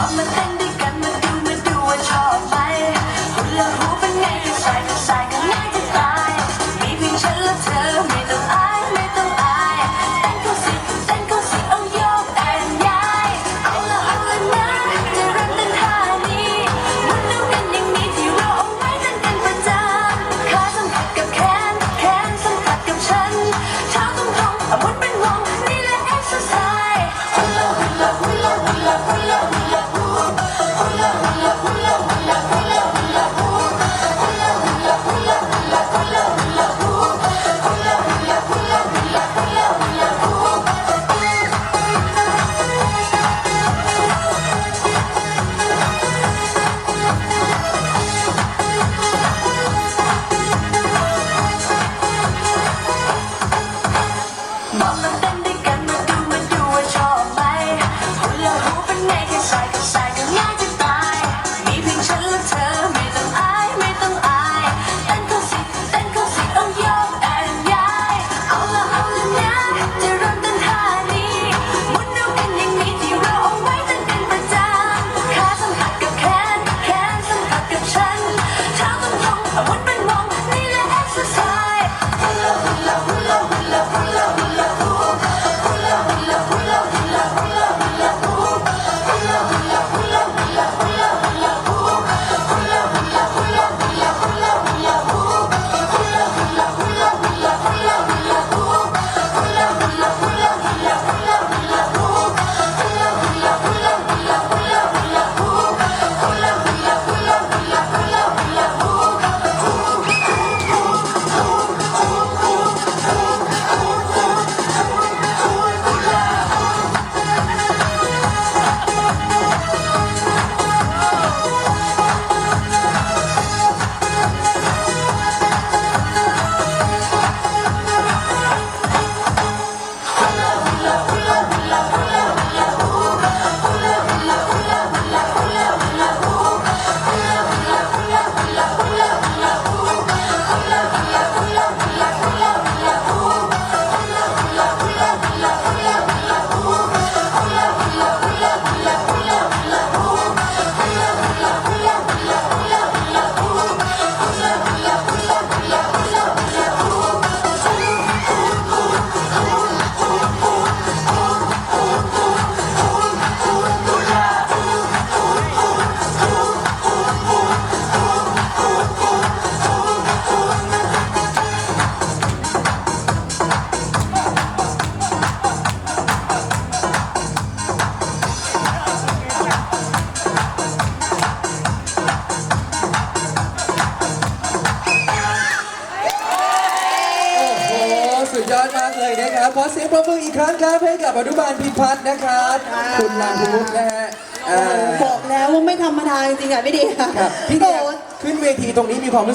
Mama, thank เลยนะครับขอเสียงปรบมืออีกครั้งครับให้กับอนุบาลพิพัฒน์นะครับคุณลาฮูดนะฮะอ่าบอกแล้วว่าไม่ธรรมดาจริงๆอะพี่เดียครับพี่โอ้เดียขึ้นเวทีตรงนี้มีความรู้